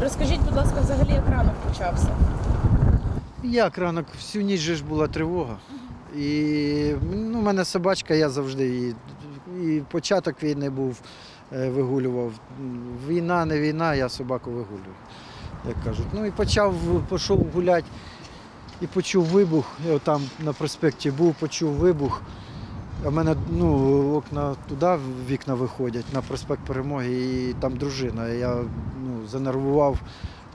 Розкажіть, будь ласка, взагалі, як ранок почався? Як ранок, всю ніч же ж була тривога. І ну, у мене собачка, я завжди і, і початок війни був, е, вигулював. Війна, не війна, я собаку вигулюю, як кажуть. Ну і почав, пішов гуляти і почув вибух. Я там на проспекті був, почув вибух. А в мене ну, окна туди, вікна виходять на проспект Перемоги, і там дружина. Я занервував,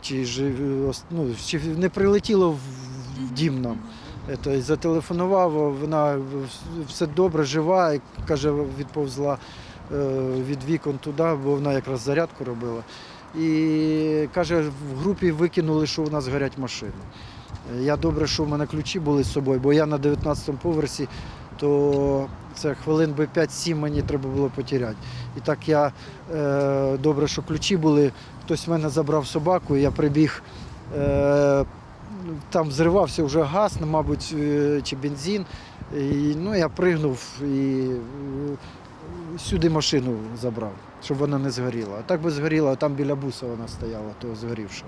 чи, жив, ну, чи не прилетіло в, дім нам. Ето, зателефонував, вона все добре, жива, і каже, відповзла е, від вікон туди, бо вона якраз зарядку робила. І каже, в групі викинули, що у нас горять машини. Е, Я добре, що в мене ключі були з собою, бо я на 19-му поверсі, то це хвилин би 5-7 мені треба було потеряти. І так я е, добре, що ключі були. Хтось в мене забрав собаку, я прибіг. Е, там зривався вже газ, ну, мабуть, е, чи бензин. І, ну, я пригнув і е, сюди машину забрав, щоб вона не згоріла. А так би згоріла, а там біля буса вона стояла, то згорівша.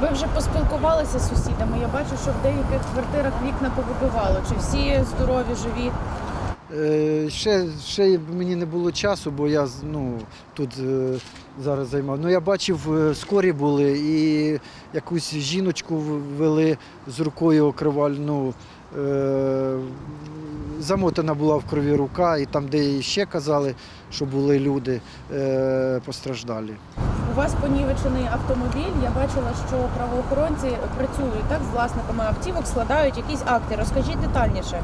Ви вже поспілкувалися з сусідами. Я бачу, що в деяких квартирах вікна повибивало. Чи всі здорові, живі? Е, ще, ще мені не було часу, бо я ну, тут е, зараз займав. Ну, я бачив, е, скорі були і якусь жіночку вели з рукою окривальну. Замотана була в крові рука, і там, де ще казали, що були люди постраждалі. У вас понівечений автомобіль. Я бачила, що правоохоронці працюють так з власниками автівок, складають якісь акти. Розкажіть детальніше,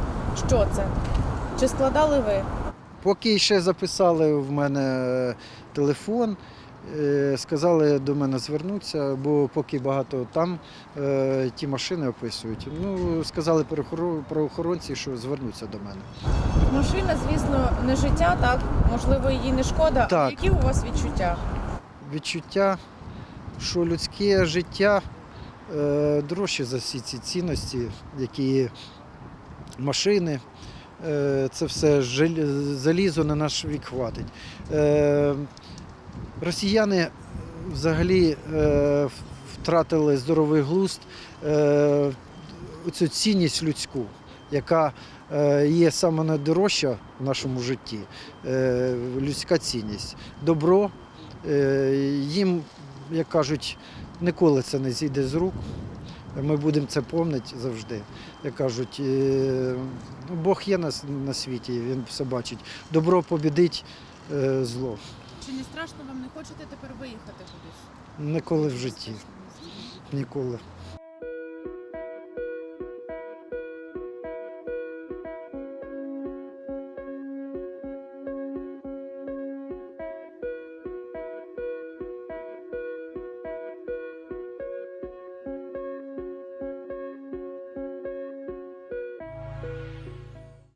що це? Чи складали ви? Поки ще записали в мене телефон, е, сказали до мене звернутися, бо поки багато там е, ті машини описують. Ну, сказали правоохоронці, що звернуться до мене. Машина, звісно, не життя, так можливо, її не шкода. Так. Які у вас відчуття? Відчуття, що людське життя е, дорожче за всі ці цінності, які машини. Е, Це все залізо на наш вік хватить. Е, Росіяни взагалі е, втратили здоровий глузд, цю цінність людську, яка є саме найдорожча в нашому житті. Людська цінність. Добро. Їм, як кажуть, ніколи це не зійде з рук. Ми будемо це пам'ятати завжди. Як кажуть, е, ну, Бог є на, на світі, він все бачить. Добро побідить е, зло. Чи не страшно вам не хочете тепер виїхати кудись? Ніколи в житті. Ніколи.